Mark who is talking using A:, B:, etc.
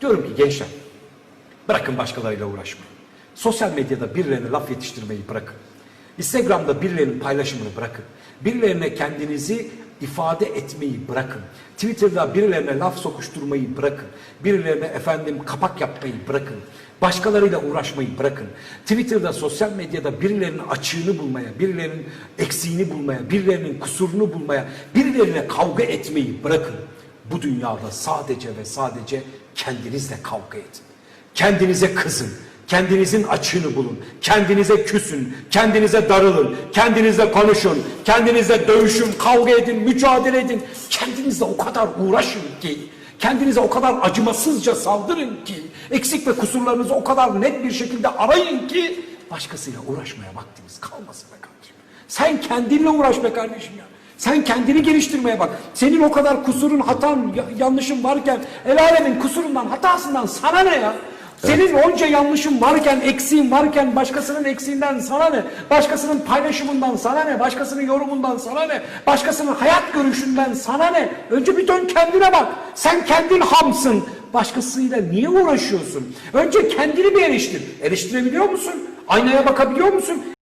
A: Diyorum ki gençler bırakın başkalarıyla uğraşmayı. Sosyal medyada birilerine laf yetiştirmeyi bırakın. Instagram'da birilerinin paylaşımını bırakın. Birilerine kendinizi ifade etmeyi bırakın. Twitter'da birilerine laf sokuşturmayı bırakın. Birilerine efendim kapak yapmayı bırakın. Başkalarıyla uğraşmayı bırakın. Twitter'da, sosyal medyada birilerinin açığını bulmaya, birilerinin eksiğini bulmaya, birilerinin kusurunu bulmaya, birilerine kavga etmeyi bırakın. Bu dünyada sadece ve sadece kendinizle kavga edin. Kendinize kızın. Kendinizin açığını bulun. Kendinize küsün. Kendinize darılın. Kendinizle konuşun. Kendinizle dövüşün, kavga edin, mücadele edin. Kendinizle o kadar uğraşın ki, kendinize o kadar acımasızca saldırın ki, eksik ve kusurlarınızı o kadar net bir şekilde arayın ki, başkasıyla uğraşmaya vaktiniz kalmasın be kardeşim. Sen kendinle uğraş be kardeşim ya. Sen kendini geliştirmeye bak. Senin o kadar kusurun, hatan, ya- yanlışın varken el alemin kusurundan, hatasından sana ne ya? Senin onca yanlışın varken, eksiğin varken başkasının eksiğinden sana ne? Başkasının paylaşımından sana ne? Başkasının yorumundan sana ne? Başkasının hayat görüşünden sana ne? Önce bir dön kendine bak. Sen kendin hamsın. Başkasıyla niye uğraşıyorsun? Önce kendini bir eleştir. Eleştirebiliyor musun? Aynaya bakabiliyor musun?